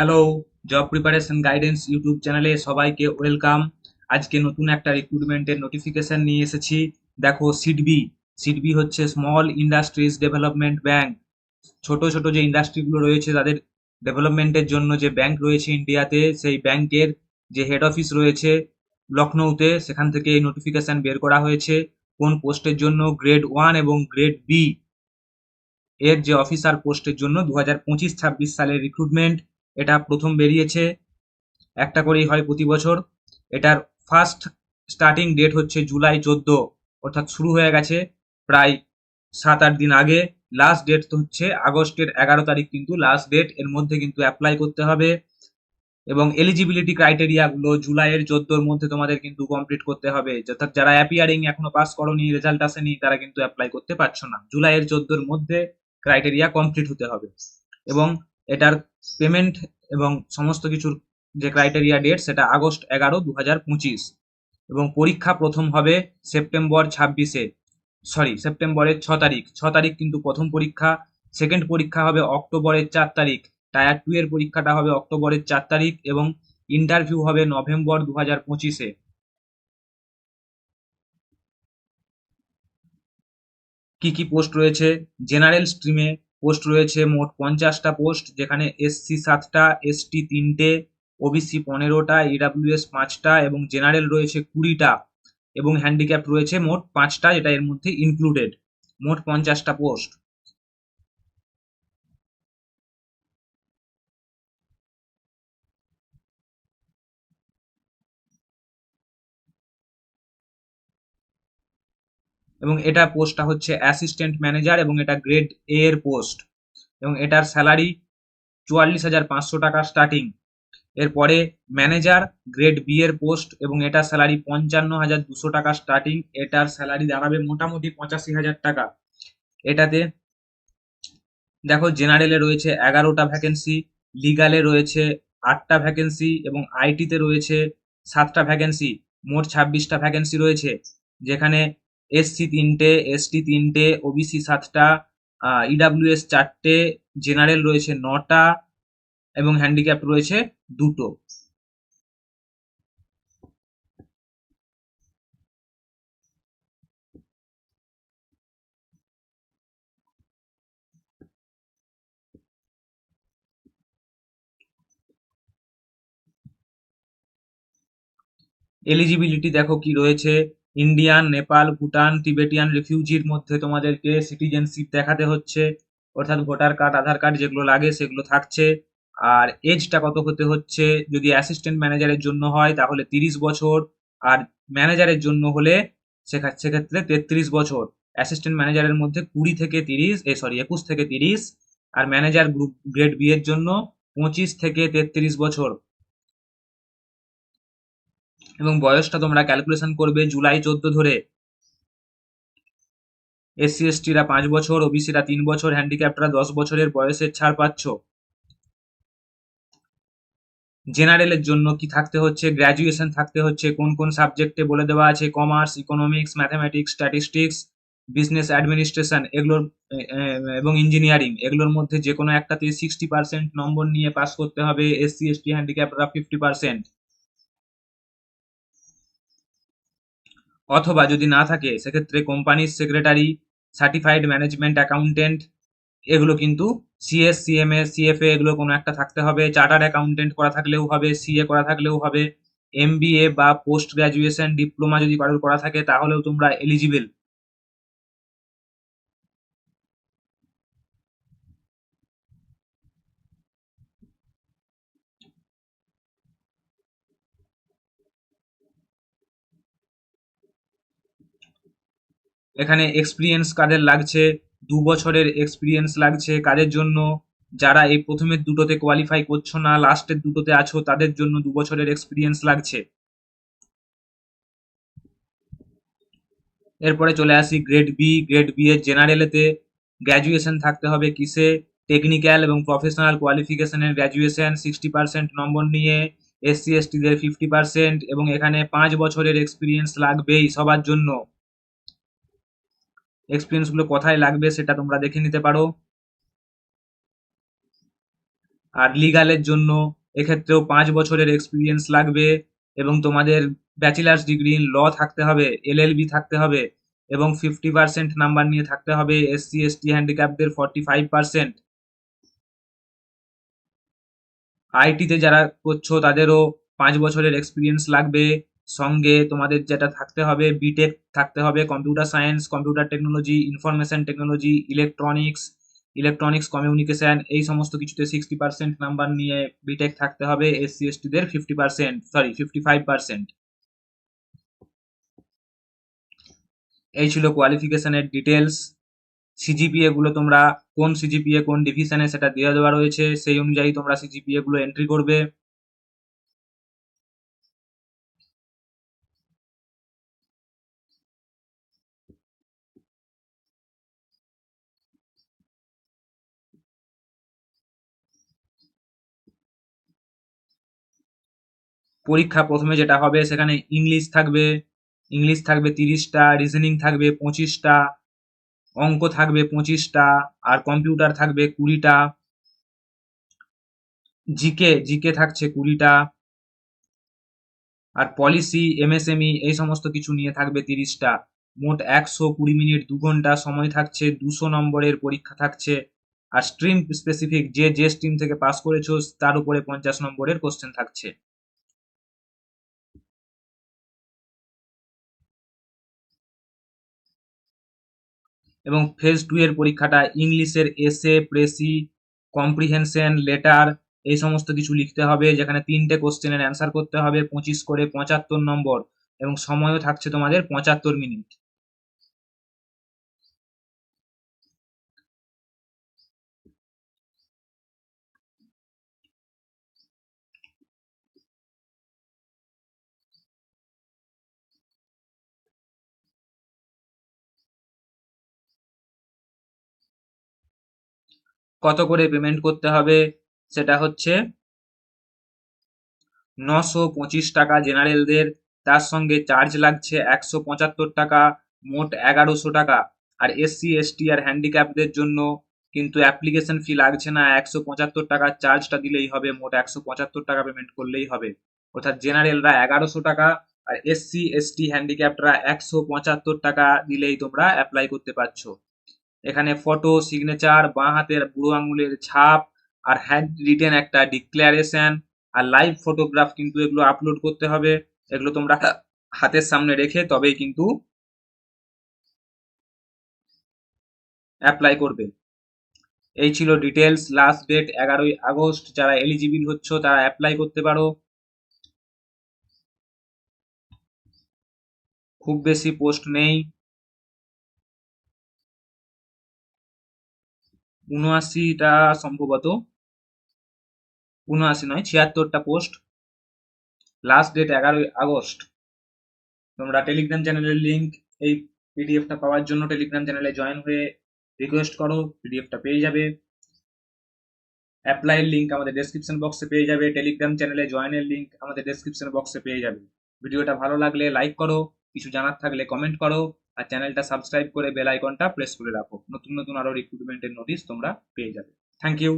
Hello job preparation guidance YouTube চ্যানেলে সবাইকে welcome আজকে নতুন একটা রিক্রুটমেন্টের নোটিফিকেশন নিয়ে এসেছি। দেখো সিডবি সিডবি হচ্ছে স্মল ইন্ডাস্ট্রিজ ডেভেলপমেন্ট ব্যাংক ছোট ছোট যে ইন্ডাস্ট্রিগুলো রয়েছে, তাদের ডেভেলপমেন্টের জন্য যে ব্যাংক রয়েছে ইন্ডিয়াতে সেই ব্যাংকের যে হেড অফিস রয়েছে লখনৌতে, সেখান থেকে এই নোটিফিকেশন বের করা হয়েছে। কোন পোস্টের জন্য? গ্রেড ওয়ান এবং গ্রেড বি এর যে অফিসার পোস্টের জন্য দু হাজার পঁচিশ ছাব্বিশ সালের রিক্রুটমেন্ট এটা প্রথম বেরিয়েছে। একটা করেই হয় প্রতি বছর। এটার ফার্স্ট স্টার্টিং ডেট হচ্ছে জুলাই চোদ্দ, অর্থাৎ শুরু হয়ে গেছে প্রায় সাত আট দিন আগে। লাস্ট ডেট তো হচ্ছে আগস্টের এগারো তারিখ, কিন্তু লাস্ট ডেট এর মধ্যে কিন্তু অ্যাপ্লাই করতে হবে। এবং এলিজিবিলিটি ক্রাইটেরিয়াগুলো জুলাইয়ের চোদ্দোর মধ্যে তোমাদের কিন্তু কমপ্লিট করতে হবে। অর্থাৎ যারা অ্যাপিয়ারিং এখনও পাস করনি রেজাল্ট আসেনি, তারা কিন্তু অ্যাপ্লাই করতে পারছ না। জুলাইয়ের চোদ্দোর মধ্যে ক্রাইটেরিয়া কমপ্লিট হতে হবে। এবং এটার পেমেন্ট এবং সমস্ত কিছুর যে ক্রাইটেরিয়া ডেট সেটা আগস্ট এগারো দু এবং পরীক্ষা প্রথম হবে সেপ্টেম্বর ছাব্বিশে। সরি সেপ্টেম্বরের ছ তারিখ। ছ তারিখ কিন্তু প্রথম পরীক্ষা সেকেন্ড পরীক্ষা হবে অক্টোবরের চার তারিখ। টায়ার টু এর পরীক্ষাটা হবে অক্টোবরের চার তারিখ এবং ইন্টারভিউ হবে নভেম্বর দু হাজার পঁচিশে। কি কি পোস্ট রয়েছে? জেনারেল স্ট্রিমে পোস্ট রয়েছে মোট পঞ্চাশটা পোস্ট, যেখানে এসসি সাতটা এসটি তিনটে ওবিসি পনেরোটা ইডাব্লিউএস পাঁচটা এবং জেনারেল রয়েছে কুড়িটা এবং হ্যান্ডিক্যাপ রয়েছে মোট পাঁচটা, যেটা এর মধ্যে ইনক্লুডেড মোট পঞ্চাশটা পোস্ট। এবং এটা পোস্টটা হচ্ছে অ্যাসিস্ট্যান্ট ম্যানেজার এবং এটা গ্রেড এ এর পোস্ট এবং এটার স্যালারি চুয়াল্লিশ হাজার পাঁচশো টাকা স্টার্টিং এরপরে ম্যানেজার গ্রেড বি এর পোস্ট এবং এটার স্যালারি পঞ্চান্ন হাজার দুশো টাকা স্টার্টিং এটার স্যালারি দাঁড়াবে মোটামুটি পঁচাশি হাজার টাকা। এটাতে দেখো জেনারেলে রয়েছে এগারোটা ভ্যাকেন্সি লিগালে রয়েছে আটটা ভ্যাকেন্সি এবং আইটিতে রয়েছে সাতটা ভ্যাকেন্সি মোট ছাব্বিশটা ভ্যাকেন্সি রয়েছে। যেখানে এসসি তিনটে এসটি তিনটে ওবিসি সাতটা ইডাব্লিউএস চারটে জেনারেল রয়েছে নটা এবং হ্যান্ডিক্যাপ রয়েছে দুটো। এলিজিবিলিটি দেখো কি রয়েছে। ইন্ডিয়ান নেপাল ভুটান টিবেটিয়ান রিফিউজির মধ্যে তোমাদেরকে সিটিজেনশিপ দেখাতে হচ্ছে। অর্থাৎ ভোটার কার্ড আধার কার্ড যেগুলো লাগে সেগুলো থাকছে। আর এজটা কত হতে হচ্ছে? যদি অ্যাসিস্ট্যান্ট ম্যানেজারের জন্য হয় তাহলে তিরিশ বছর। আর ম্যানেজারের জন্য হলে সেক্ষেত্রে তেত্রিশ বছর। অ্যাসিস্ট্যান্ট ম্যানেজারের মধ্যে কুড়ি থেকে তিরিশ, এ সরি একুশ থেকে তিরিশ। আর ম্যানেজার গ্রুপ গ্রেড বি এর জন্য পঁচিশ থেকে তেত্রিশ বছর। এবং বয়সটা তোমরা ক্যালকুলেশন করবে জুলাই চোদ্দ ধরে। এসসি এসটিরা পাঁচ বছর ওবিসিরা তিন বছর হ্যান্ডিক্যাপ্টরা দশ বছরের বয়সের ছাড় পাচ্ছ। জেনারেলের জন্য কি থাকতে হচ্ছে? গ্র্যাজুয়েশন থাকতে হচ্ছে। কোন কোন সাবজেক্টে বলে দেওয়া আছে? Commerce economics mathematics statistics business administration এগুলোর এবং ইঞ্জিনিয়ারিং এগুলোর মধ্যে যে কোনো একটাতে সিক্সটি পার্সেন্ট নম্বর নিয়ে পাস করতে হবে। এসসি এসটি হ্যান্ডিক্যাপরা ফিফটি পার্সেন্ট অথবা যদি না থাকে, সেক্ষেত্রে কোম্পানির সেক্রেটারি সার্টিফাইড ম্যানেজমেন্ট অ্যাকাউন্টেন্ট এগুলো কিন্তু সিএস সিএমএ সিএফএ এগুলো কোনো একটা থাকতে হবে। চার্টার্ড অ্যাকাউন্টেন্ট করা থাকলেও হবে সিএ করা থাকলেও হবে। এমবিএ বা পোস্ট গ্রাজুয়েশন ডিপ্লোমা যদি কারোর করা থাকে, তাহলেও তোমরা এলিজিবল এখানে এক্সপিরিয়েন্স কাদের লাগছে, দু বছরের এক্সপিরিয়েন্স লাগছে, কাদের জন্য, যারা এই প্রথমের দুটোতে কোয়ালিফাই করছ না লাস্টের দুটোতে আছো, তাদের জন্য দু বছরের এক্সপিরিয়েন্স লাগছে। এরপরে চলে আসি গ্রেড বি গ্রেড বি এর জেনারেলেতে গ্র্যাজুয়েশন থাকতে হবে কিসে? টেকনিক্যাল এবং প্রফেশনাল কোয়ালিফিকেশনের গ্র্যাজুয়েশন সিক্সটি পার্সেন্ট নম্বর নিয়ে এসসি এসটিদের ফিফটি পার্সেন্ট এবং এখানে পাঁচ বছরের এক্সপিরিয়েন্স লাগবেই সবার জন্য। এক্সপিরিয়েন্সগুলো কোথায় লাগবে সেটা তোমরা দেখে নিতে পারো। আর লিগালের জন্য এক্ষেত্রেও পাঁচ বছরের এক্সপিরিয়েন্স লাগবে এবং তোমাদের ব্যাচেলার্স ডিগ্রি ল থাকতে হবে এলএলবি থাকতে হবে এবং ফিফটি পার্সেন্ট নাম্বার নিয়ে থাকতে হবে এসসি এসটি হ্যান্ডিক্যাপদের ফর্টি ফাইভ পার্সেন্ট আইটিতে যারা করছ তাদেরও পাঁচ বছরের এক্সপিরিয়েন্স লাগবে। সঙ্গে তোমাদের যেটা থাকতে হবে বিটেক থাকতে হবে computer science computer technology information technology electronics electronics communication এই সমস্ত কিছুতে সিক্সটি পার্সেন্ট নাম্বার নিয়ে বিটেক থাকতে হবে SC এসটিদের fifty percent sorry fifty five percent এই ছিল কোয়ালিফিকেশনের ডিটেলস সিজিপিএ গুলো তোমরা কোন সিজিপিএ কোন ডিভিশনে সেটা দিয়ে দেওয়া রয়েছে, সেই অনুযায়ী তোমরা সিজিপিএ গুলো এন্ট্রি করবে। পরীক্ষা প্রথমে যেটা হবে, সেখানে ইংলিশ থাকবে ইংলিশ থাকবে তিরিশটা রিজনিং থাকবে পঁচিশটা, অঙ্ক থাকবে পঁচিশটা, আর কম্পিউটার থাকবে কুড়িটা। জিকে জিকে থাকছে কুড়িটা। আর পলিসি এমএসএমই এই সমস্ত কিছু নিয়ে থাকবে তিরিশটা। মোট একশো কুড়ি মিনিট, দু ঘণ্টা সময় থাকছে, দুশো নম্বরের পরীক্ষা থাকছে। আর স্ট্রিম স্পেসিফিক যে যে স্ট্রিম থেকে পাস করেছ, তার উপরে পঞ্চাশ নম্বরের কোশ্চেন থাকছে। এবং ফেজ টু এর পরীক্ষাটা ইংলিশের এসে প্রেসি কম্প্রিহেনশন লেটার এই সমস্ত কিছু লিখতে হবে। যেখানে তিনটে কোশ্চেনের অ্যান্সার করতে হবে, পঁচিশ করে পঁচাত্তর নম্বর এবং সময়ও থাকছে তোমাদের পঁচাত্তর মিনিট কত করে পেমেন্ট করতে হবে? সেটা হচ্ছে নশো পঁচিশ টাকা জেনারেলদের তার সঙ্গে চার্জ লাগছে একশো পঁচাত্তর টাকা, মোট এগারোশো টাকা। আর এসসি এসটি আর হ্যান্ডিক্যাপদের জন্য কিন্তু অ্যাপ্লিকেশন ফি লাগছে না, একশো পঁচাত্তর টাকার চার্জটা দিলেই হবে, মোট একশো পঁচাত্তর টাকা পেমেন্ট করলেই হবে। অর্থাৎ জেনারেলরা এগারোশো টাকা আর এসসি এসটি হ্যান্ডিক্যাপরা একশো পঁচাত্তর টাকা দিলেই তোমরা অ্যাপ্লাই করতে পারছ। এখানে ফটো সিগনেচার বাঁ হাতের বুড়ো আঙুলের ছাপ আর হ্যান্ড রিটেন একটা ডিক্লারেশন আর লাইভ ফটোগ্রাফ কিন্তু এগুলো আপলোড করতে হবে। এগুলো তোমরা হাতের সামনে রেখে তবেই কিন্তু অ্যাপ্লাই করবে। এই ছিল ডিটেলস লাস্ট ডেট এগারোই আগস্ট। যারা এলিজিবল হচ্ছ, তারা অ্যাপ্লাই করতে পারো। খুব বেশি পোস্ট নেই। উনআশিটা সম্ভবত। উনআশি নয়, ছিয়াত্তরটা পোস্ট লাস্ট ডেট এগারোই আগস্ট। তোমরা টেলিগ্রাম চ্যানেলের লিঙ্ক এই পিডিএফটা পাওয়ার জন্য টেলিগ্রাম চ্যানেলে জয়েন হয়ে রিকোয়েস্ট করো পিডিএফটা পেয়ে যাবে। অ্যাপ্লাইয়ের লিঙ্ক আমাদের ডেসক্রিপশন বক্সে পেয়ে যাবে। টেলিগ্রাম চ্যানেলে জয়েনের লিঙ্ক আমাদের ডেসক্রিপশন বক্সে পেয়ে যাবে। ভিডিওটা ভালো লাগলে লাইক করো, কিছু জানার থাকলে কমেন্ট করো। আর চ্যানেলটা সাবস্ক্রাইব করে বেল আইকনটা প্রেস করে রাখো। নতুন নতুন আরও রিক্রুটমেন্টের নোটিশ তোমরা পেয়ে যাবে। Thank you